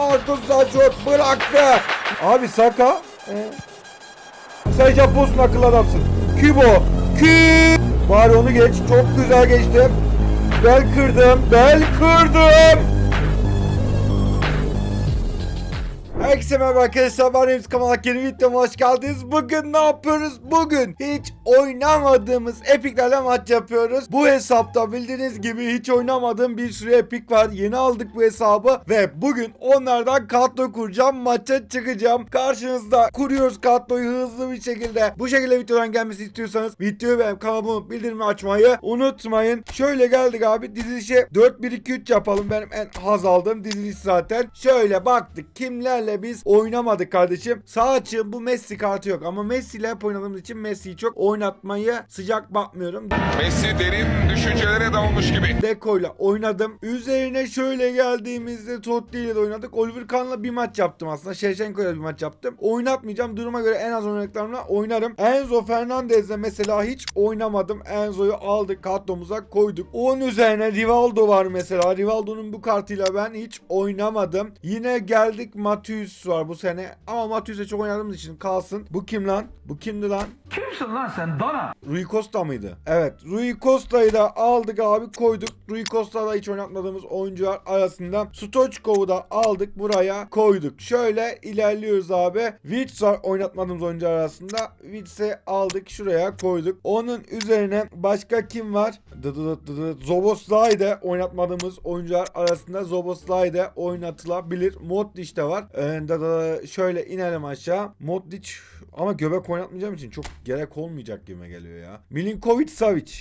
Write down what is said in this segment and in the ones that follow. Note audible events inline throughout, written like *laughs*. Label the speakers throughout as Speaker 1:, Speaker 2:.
Speaker 1: Marcus Rashford bıraktı. Abi Saka. E, sen Japonsun akıllı adamsın. Kübo. Kü. Bari onu geç. Çok güzel geçtim. Bel kırdım. Bel kırdım. Herkese merhaba arkadaşlar ben Remzi Kamalak yeni videoma hoş geldiniz. Bugün ne yapıyoruz? Bugün hiç oynamadığımız epiklerle maç yapıyoruz. Bu hesapta bildiğiniz gibi hiç oynamadığım bir sürü epik var. Yeni aldık bu hesabı ve bugün onlardan kadro kuracağım. Maça çıkacağım. Karşınızda kuruyoruz kadroyu hızlı bir şekilde. Bu şekilde videodan gelmesi istiyorsanız videoyu beğenip kanalıma bildirimi açmayı unutmayın. Şöyle geldik abi dizilişe 4-1-2-3 yapalım. Benim en haz aldığım diziliş zaten. Şöyle baktık kimlerle biz oynamadık kardeşim. Sağ açığım bu Messi kartı yok ama Messi ile hep oynadığımız için Messi'yi çok oynatmayı sıcak bakmıyorum.
Speaker 2: Messi derin düşüncelere dalmış gibi.
Speaker 1: Deko ile oynadım. Üzerine şöyle geldiğimizde Totti ile de oynadık. Oliver Kahn'la bir maç yaptım aslında. Şevçenko ile bir maç yaptım. Oynatmayacağım. Duruma göre en az oynadıklarımla oynarım. Enzo Fernandez'le mesela hiç oynamadım. Enzo'yu aldık kadromuza koyduk. Onun üzerine Rivaldo var mesela. Rivaldo'nun bu kartıyla ben hiç oynamadım. Yine geldik Matius var bu sene. Ama Matius'e çok oynadığımız için kalsın. Bu kim lan? Bu kimdi lan?
Speaker 3: Kimsin lan sen Dana?
Speaker 1: Rui Costa mıydı? Evet. Rui Costa'yı da aldık abi koyduk. Rui Costa'da hiç oynatmadığımız oyuncular arasında Stoichkov'u da aldık buraya koyduk. Şöyle ilerliyoruz abi. Vitz var oynatmadığımız oyuncular arasında. Vitz'i aldık şuraya koyduk. Onun üzerine başka kim var? Zoboslay da oynatmadığımız oyuncular arasında Zoboslay da oynatılabilir. Modric de var. Ee, da da şöyle inelim aşağı. Modric ama göbek oynatmayacağım için çok gerek olmayacak gibi geliyor ya. Milinkovic Savic.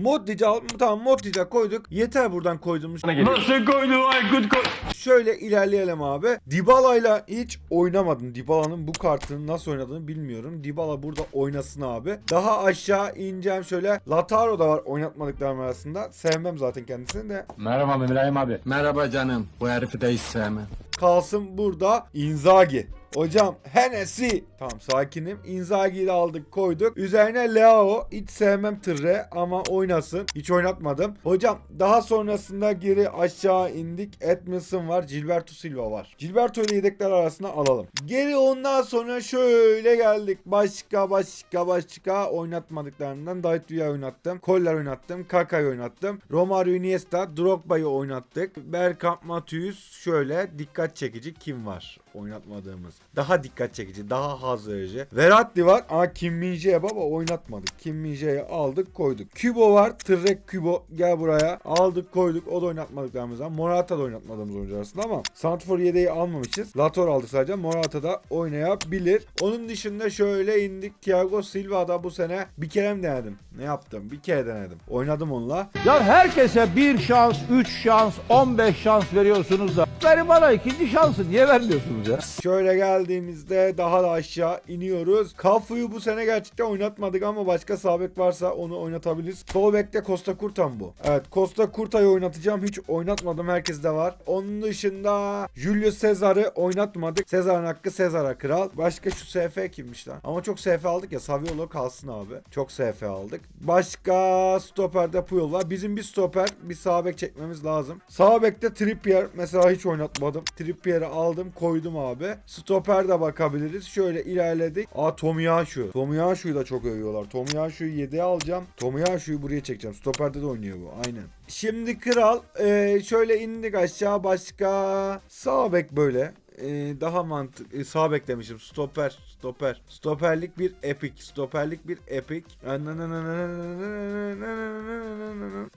Speaker 1: Modric'i al tamam Modric'e koyduk. Yeter buradan koyduğumuz.
Speaker 3: Nasıl koydu Aykut koy?
Speaker 1: Şöyle ilerleyelim abi. Dybala'yla hiç oynamadım. Dybala'nın bu kartını nasıl oynadığını bilmiyorum. Dybala burada oynasın abi. Daha aşağı ineceğim şöyle. Lataro da var oynatmadıklarım arasında. Sevmem zaten kendisini de.
Speaker 4: Merhaba İbrahim abi.
Speaker 5: Merhaba canım. Bu herifi de hiç sevmem.
Speaker 1: Kalsın burada Inzaghi. Hocam Hennessy. Tamam sakinim. Inzaghi'yi aldık koyduk. Üzerine Leao. Hiç sevmem tırre ama oynasın. Hiç oynatmadım. Hocam daha sonrasında geri aşağı indik. Edmilson var. Gilberto Silva var. Gilberto ile yedekler arasına alalım. Geri ondan sonra şöyle geldik. Başka başka başka oynatmadıklarından David Villa oynattım. Koller oynattım. Kaka'yı oynattım. Romario Iniesta. Drogba'yı oynattık. Bergkamp Matius. Şöyle dikkat çekici kim var? Oynatmadığımız. Daha dikkat çekici, daha haz verici. Verratti var ama Kim Min-jae baba oynatmadık. Kim Min-jae'yi aldık koyduk. Kübo var. Tırrek Kübo gel buraya. Aldık koyduk. O da oynatmadıklarımızdan. Morata da oynatmadığımız oyuncu arasında ama Santrfor yedeği almamışız. Lator aldık sadece. Morata da oynayabilir. Onun dışında şöyle indik. Thiago Silva da bu sene bir kere mi denedim? Ne yaptım? Bir kere denedim. Oynadım onunla.
Speaker 3: Ya herkese bir şans, üç şans, 15 şans veriyorsunuz da. Verin bana ikinci şansı niye vermiyorsunuz ya?
Speaker 1: Şöyle geldiğimizde daha da aşağı iniyoruz. Kafu'yu bu sene gerçekten oynatmadık ama başka sabek varsa onu oynatabiliriz. Sol bekte Costa Curta mı bu? Evet Costa Curta'yı oynatacağım. Hiç oynatmadım. Herkeste var. Onun dışında Julius Cesar'ı oynatmadık. Cesar'ın hakkı Cesar'a kral. Başka şu SF kimmiş lan? Ama çok SF aldık ya. Saviolo kalsın abi. Çok SF aldık. Başka stoperde Puyol var. Bizim bir stoper bir sağ bek çekmemiz lazım. Sağ bekte Trippier mesela hiç oynatmadım. Trippier'i aldım koydum abi. Stoper de bakabiliriz. Şöyle ilerledik. Aa Tomiyasu. Tomiyasu'yu da çok övüyorlar. Tomiyasu'yu 7'ye alacağım. Tomiyasu'yu buraya çekeceğim. Stoperde de oynuyor bu. Aynen. Şimdi kral e, şöyle indik aşağı başka sağ bek böyle e, daha mantık e, sağ bek demişim stoper stoper stoperlik bir epic stoperlik bir epic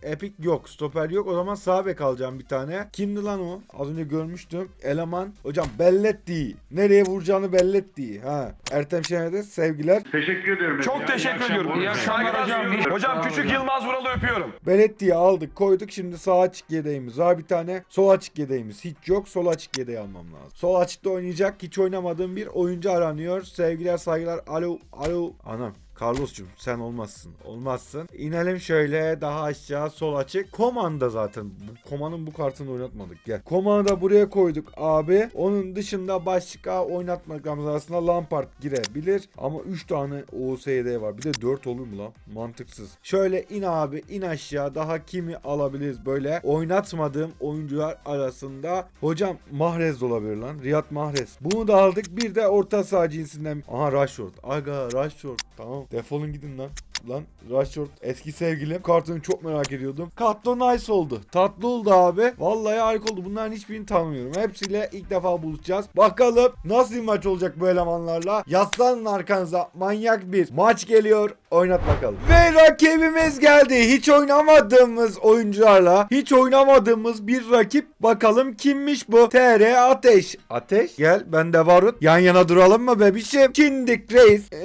Speaker 1: epic yok stoper yok o zaman sağ bek alacağım bir tane kimdi lan o az önce görmüştüm eleman hocam Belletti nereye vuracağını Belletti ha Ertem Şener'de sevgiler
Speaker 2: Çok teşekkür ediyorum. İyi akşamlar hocam. Hocam Küçük Yılmaz Vural'ı öpüyorum.
Speaker 1: Belletti'yi aldık koyduk şimdi sağ açık yedeğimiz var bir tane sol açık yedeğimiz hiç yok sol açık yedeği almam lazım. Sol açıkta oynayacak hiç oynamadığım bir oyuncu aranıyor. Sevgiler saygılar. Alo alo. Anam Carlos'cum sen olmazsın. Olmazsın. İnelim şöyle daha aşağı sol açık. Komanda zaten. Bu komanın bu kartını oynatmadık. Gel. Komanı da buraya koyduk abi. Onun dışında başka oynatmak aslında Lampard girebilir. Ama 3 tane OSD var. Bir de 4 olur mu lan? Mantıksız. Şöyle in abi in aşağı. Daha kimi alabiliriz böyle? Oynatmadığım oyuncular arasında. Hocam Mahrez olabilir lan. Riyad Mahrez. Bunu da aldık. Bir de orta saha cinsinden. Aha Rashford. Aga Rashford. Tamam. Defolun gidin lan. Lan Rashford eski sevgilim. Kartını çok merak ediyordum. Katlo nice oldu. Tatlı oldu abi. Vallahi harika oldu. Bunların hiçbirini tanımıyorum. Hepsiyle ilk defa buluşacağız. Bakalım nasıl bir maç olacak bu elemanlarla. Yaslanın arkanıza. Manyak bir maç geliyor. Oynat bakalım. Ve rakibimiz geldi. Hiç oynamadığımız oyuncularla. Hiç oynamadığımız bir rakip. Bakalım kimmiş bu? TR Ateş. Ateş gel ben de varut. Yan yana duralım mı bebişim? Kindik Reis. Ee,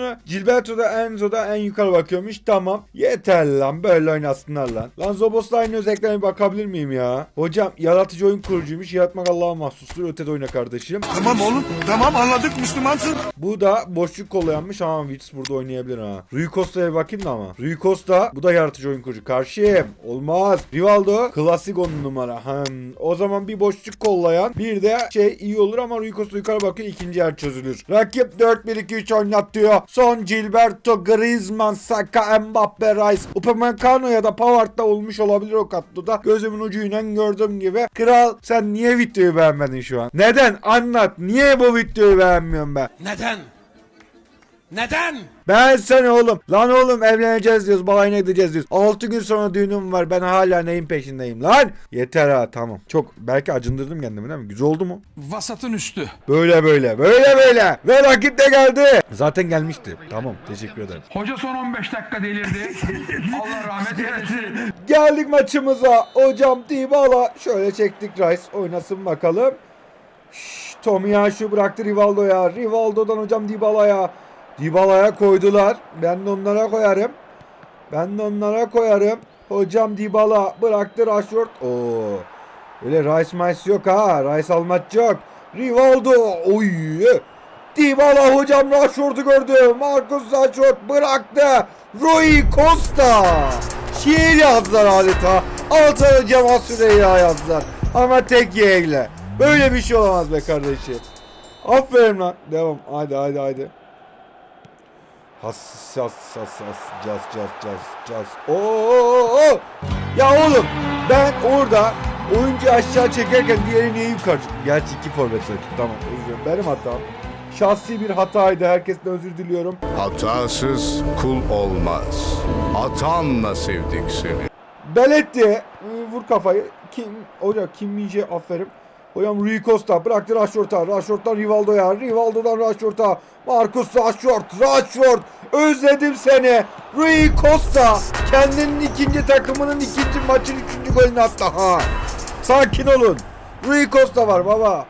Speaker 1: no. Gilberto da Enzo da en yukarı bakıyormuş. Tamam. Yeter lan böyle oynasınlar lan. Lan Zobos'la aynı özelliklerine bakabilir miyim ya? Hocam yaratıcı oyun kurucuymuş. Yaratmak Allah'a mahsustur. Ötede oyna kardeşim.
Speaker 4: Tamam oğlum tamam anladık Müslümansın.
Speaker 1: Bu da boşluk kollayanmış ama Wits burada oynayabilir ha. Rui Costa'ya bakayım da ama. Rui Costa bu da yaratıcı oyun kurucu. Karşıyım. Olmaz. Rivaldo klasik on numara. Hmm. O zaman bir boşluk kollayan bir de şey iyi olur ama Rui Costa yukarı bakıyor ikinci yer çözülür. Rakip 4-1-2-3 oynatıyor. Son Gilberto, Griezmann, Saka, Mbappe, Rice. Upamecano ya da Pavard'da olmuş olabilir o katloda. Gözümün ucuyla gördüğüm gibi. Kral sen niye videoyu beğenmedin şu an? Neden? Anlat. Niye bu videoyu beğenmiyorsun ben?
Speaker 4: Neden? Neden?
Speaker 1: Ben seni oğlum. Lan oğlum evleneceğiz diyoruz. Balayına gideceğiz diyoruz. 6 gün sonra düğünüm var. Ben hala neyin peşindeyim lan? Yeter ha tamam. Çok belki acındırdım kendimi değil mi? Güzel oldu mu?
Speaker 4: Vasatın üstü.
Speaker 1: Böyle böyle. Böyle böyle. Ve rakip de geldi. Zaten gelmişti. Tamam teşekkür ederim.
Speaker 2: Hoca son 15 dakika delirdi. *laughs* Allah rahmet eylesin.
Speaker 1: Geldik maçımıza. Hocam Dybala. Şöyle çektik Rice. Oynasın bakalım. Şşş, Tomiyasu bıraktı Rivaldo'ya. Rivaldo'dan hocam Dybala'ya. Dybala'ya koydular. Ben de onlara koyarım. Ben de onlara koyarım. Hocam Dybala bıraktı Rashford. Oo. Öyle Rice Mice yok ha. Rice almaç yok. Rivaldo. Oy. Dybala hocam Rashford'u gördü. Marcus Rashford bıraktı. Rui Costa. Şiir yazdılar adeta. Altına Cemal Süreyya yazdılar. Ama tek yeğle. Böyle bir şey olamaz be kardeşim. Aferin lan. Devam. Haydi haydi haydi. Has has has has caz caz caz caz. Oo! Ya oğlum ben orada oyuncu aşağı çekerken diğeri niye yukarı çıktı? Gerçi iki forvet açık. Tamam özür. Benim hatam. Şahsi bir hataydı. Herkesten özür diliyorum.
Speaker 6: Hatasız kul olmaz. Atanla sevdik seni.
Speaker 1: Beletti. Vur kafayı. Kim? Hocam Kim Minje aferin. Hocam Rui Costa bıraktı Rashford'a. Rashford'dan Rivaldo'ya. Rivaldo'dan Rashford'a. Marcus Rashford. Rashford. Özledim seni. Rui Costa. Kendinin ikinci takımının ikinci maçın üçüncü golünü attı ha. Sakin olun. Rui Costa var baba.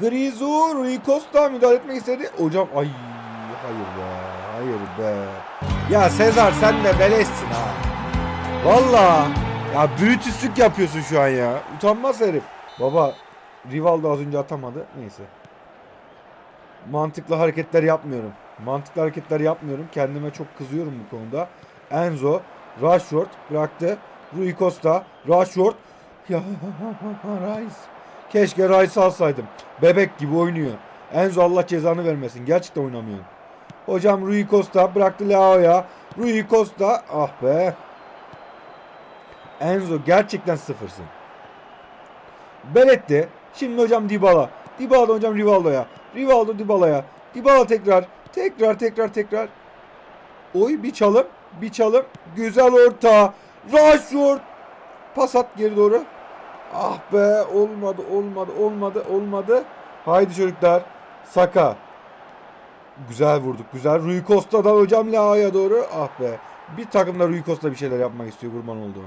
Speaker 1: Grizu Rui Costa müdahale etmek istedi. Hocam ay hayır be. Hayır be. Ya Sezar sen de beleşsin ha. Valla. Ya brütüslük yapıyorsun şu an ya. Utanmaz herif. Baba Rivaldo az önce atamadı. Neyse. Mantıklı hareketler yapmıyorum. Mantıklı hareketler yapmıyorum. Kendime çok kızıyorum bu konuda. Enzo, Rashford bıraktı. Rui Costa, Rashford. *laughs* Ya Rice. Keşke Rice alsaydım. Bebek gibi oynuyor. Enzo Allah cezanı vermesin. Gerçekten oynamıyor. Hocam Rui Costa bıraktı Leao'ya. Rui Costa ah be. Enzo gerçekten sıfırsın. Belletti. Şimdi hocam Dybala. Dybala hocam Rivaldo'ya. Rivaldo Dybala'ya. Dybala tekrar. Tekrar tekrar tekrar. Oy bir çalım. Bir çalım. Güzel orta. Rashford. Pas at geri doğru. Ah be olmadı olmadı olmadı olmadı. Haydi çocuklar. Saka. Güzel vurduk güzel. Rui Costa'dan hocam Leao'ya doğru. Ah be. Bir takımda Rui Costa bir şeyler yapmak istiyor kurban oldu.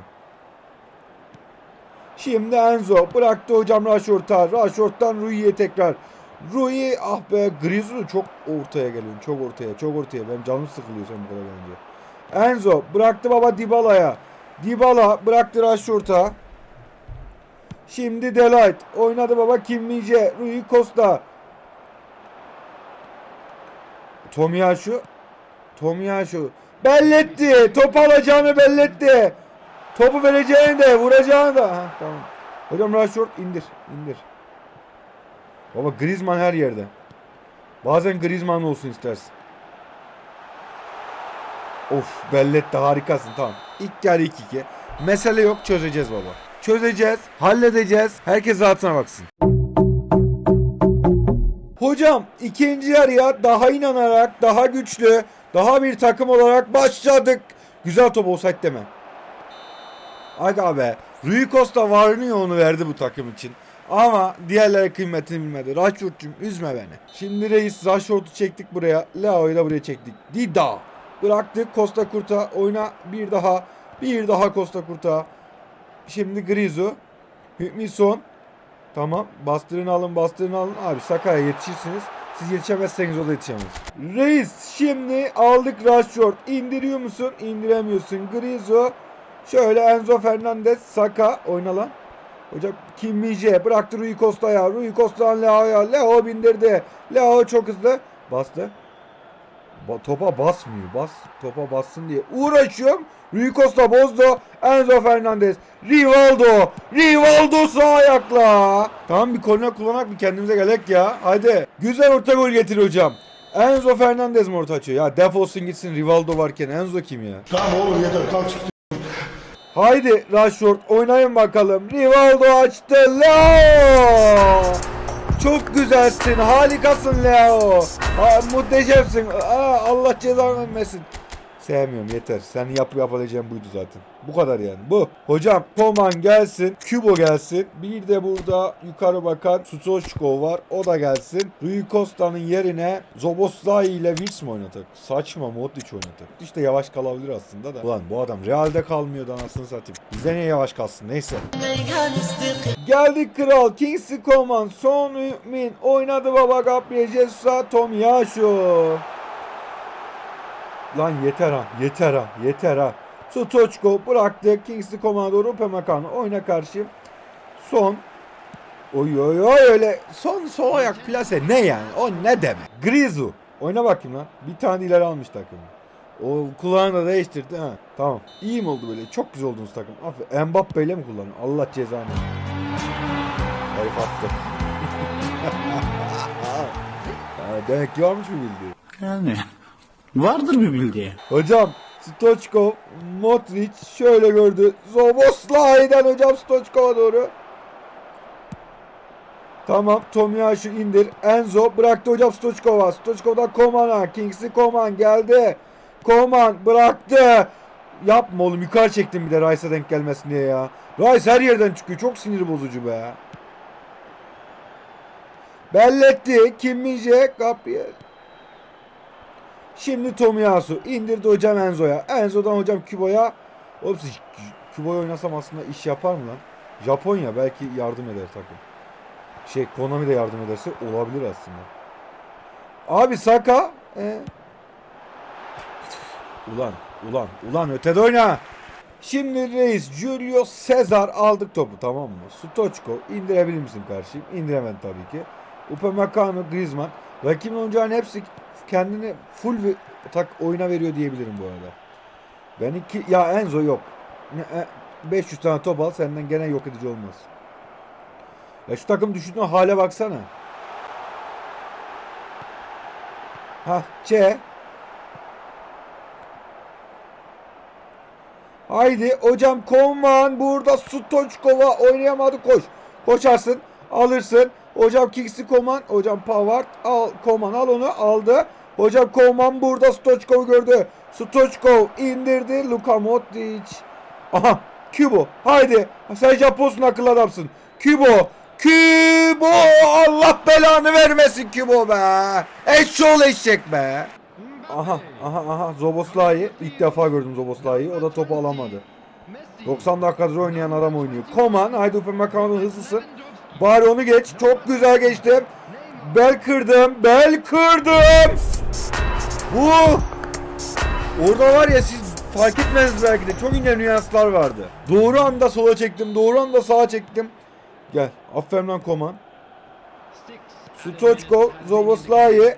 Speaker 1: Şimdi Enzo bıraktı hocam Rashford'a. Rashford'dan Rui'ye tekrar. Rui ah be Griezmann çok ortaya geliyorsun. Çok ortaya çok ortaya. Benim canım sıkılıyor sen bu kadar bence. Enzo bıraktı baba Dybala'ya. Dybala bıraktı Rashford'a. Şimdi Delight oynadı baba Kim Rui Costa. Tomiyasu. Tomiyasu. Belletti. Top alacağını belletti. Topu vereceğini de vuracağını da. Ha, tamam. Hocam Rashford indir. indir. Baba Griezmann her yerde. Bazen Griezmann olsun istersin. Of belletti harikasın tamam. İlk yarı 2-2. Mesele yok çözeceğiz baba. Çözeceğiz, halledeceğiz. Herkes rahatına baksın. Hocam ikinci yarıya daha inanarak, daha güçlü, daha bir takım olarak başladık. Güzel top olsaydı deme. Aga be. Rui Costa varını yoğunu verdi bu takım için. Ama diğerleri kıymetini bilmedi. Rashford'cum üzme beni. Şimdi reis Rashford'u çektik buraya. Leao'yu da buraya çektik. Dida. Bıraktık Costa Kurta. Oyna bir daha. Bir daha Costa Kurta. Şimdi Grizu. Hükmi son. Tamam. Bastırın alın bastırın alın. Abi Saka'ya yetişirsiniz. Siz yetişemezseniz o da yetişemez. Reis şimdi aldık Rashford. İndiriyor musun? İndiremiyorsun. Grizu. Şöyle Enzo Fernandez. Saka. Oyna lan. Hocam Kim Min-jae bıraktı Rui Costa'ya. Rui Costa'dan Leao'ya. Leo bindirdi. Leo çok hızlı. Bastı. Ba- topa basmıyor. Bas topa bassın diye uğraşıyorum. Rui Costa bozdu. Enzo Fernandez. Rivaldo. Rivaldo sağ ayakla. Tamam bir korner kullanak bir kendimize gelek ya. Hadi. Güzel orta gol getir hocam. Enzo Fernandez mi orta açıyor? Ya defolsun gitsin Rivaldo varken Enzo kim ya?
Speaker 4: Tamam oğlum yeter kalk.
Speaker 1: Haydi Rashford oynayın bakalım. Rivaldo açtı. Leo! Çok güzelsin. Harikasın Leo. Ha, muhteşemsin. Aa, Allah cezanı vermesin. Sevmiyorum yeter. Sen yap yapabileceğin buydu zaten. Bu kadar yani. Bu. Hocam Koman gelsin. Kubo gelsin. Bir de burada yukarı bakan Sutoşko var. O da gelsin. Rui Costa'nın yerine Zoboslai ile Wills mi oynatak? Saçma Modric oynatak. İşte yavaş kalabilir aslında da. Ulan bu adam Real'de kalmıyor da anasını satayım. Bizde niye yavaş kalsın? Neyse. Geldik kral. Kingsley Coman. Son Min. Oynadı baba Gabriel Jesus'a. Tom Yashu. Lan yeter ha. Yeter ha. Yeter ha. Stoçko bıraktı. Kingsley Coman'a doğru Upamecano. Oyna karşı. Son. Oy oy oy öyle. Son sol ayak plase ne yani? O ne demek? Grizu. Oyna bakayım lan. Bir tane ileri almış takımı. O kulağını da değiştirdi ha. Tamam. İyi mi oldu böyle? Çok güzel oldunuz takım. Aferin. Mbappe ile mi kullanıyor? Allah cezanı. Herif attı. *laughs* Demek ki varmış mı bildiği?
Speaker 7: Yani vardır bir bildiği.
Speaker 1: Hocam Stoçkov, Modric şöyle gördü. Zoboslai'den hocam Stoçkov'a doğru. Tamam Tomiyasu indir. Enzo bıraktı hocam Stoçkov'a. Stoçkov'dan Koman'a. Kingsley Koman geldi. Koman bıraktı. Yapma oğlum yukarı çektim bir de Rice'a denk gelmesin diye ya. Rice her yerden çıkıyor. Çok sinir bozucu be. Belletti. Kim Min-jae, Gabriel. Şimdi Tomiyasu indirdi hocam Enzo'ya. Enzo'dan hocam Kubo'ya. Oğlum siz Kubo'ya oynasam aslında iş yapar mı lan? Japonya belki yardım eder takım. Şey Konami de yardım ederse olabilir aslında. Abi Saka. E? Ulan ulan ulan ötede oyna. Şimdi reis Julio Cesar aldık topu tamam mı? Stoçko indirebilir misin karşıyım? İndiremedi tabii ki. Upamecano, Griezmann. Rakibin oyuncuların hepsi kendini full ve tak oyuna veriyor diyebilirim bu arada. Ben iki ya Enzo yok. Ne- e, 500 tane top al senden gene yok edici olmaz. Ya şu takım düşündüğün hale baksana. Ha C. Haydi hocam Koman burada Stoçkova oynayamadı koş. Koşarsın alırsın. Hocam Kingsley Koman. Hocam Pavard al Koman al onu aldı. Hocam Koman burada Stoçkov gördü. Stoçkov indirdi. Luka Modric. Aha Kubo haydi. Sen Japonsun akıllı adamsın. Kubo. Kubo Allah belanı vermesin Kubo be. Eşşoğlu eşek be. Aha aha aha Zoboslai ilk defa gördüm Zoboslai'yi o da topu alamadı. 90 dakikadır oynayan adam oynuyor. Koman haydi Upamecano hızlısın. Bari onu geç. Çok güzel geçtim. Bel kırdım. Bel kırdım. Bu. Orada var ya siz fark etmediniz belki de. Çok ince nüanslar vardı. Doğru anda sola çektim. Doğru anda sağa çektim. Gel. Aferin lan Koman. Stoçko, Zoboslai.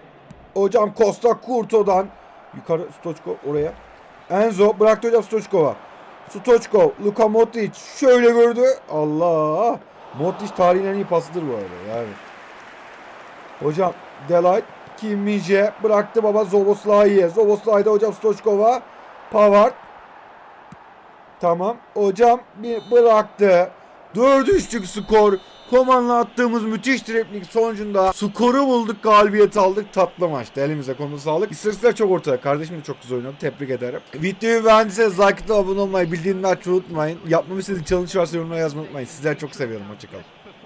Speaker 1: Hocam Costa Kurto'dan. Yukarı Stoçko oraya. Enzo bıraktı hocam Stoçkov'a. Stoçkov, Luka Modric şöyle gördü. Allah. Modric tarihin en iyi pasıdır bu arada yani. Hocam Delight, Kim bıraktı baba Zoboslai'ye. Zoboslai'de hocam Stoçkov'a. Pavard. Tamam. Hocam bir bıraktı. Dört üçlük skor. Komanla attığımız müthiş triplik sonucunda skoru bulduk galibiyet aldık. Tatlı maçtı. Elimize konu sağlık. İstatistikler çok ortada. Kardeşim de çok güzel oynadı. Tebrik ederim. Videoyu beğendiyseniz like atıp abone olmayı, bildiğini açmayı unutmayın. Yapmamı istediğiniz challenge varsa yorumlara yazmayı unutmayın. Sizleri çok seviyorum. Hoşçakalın.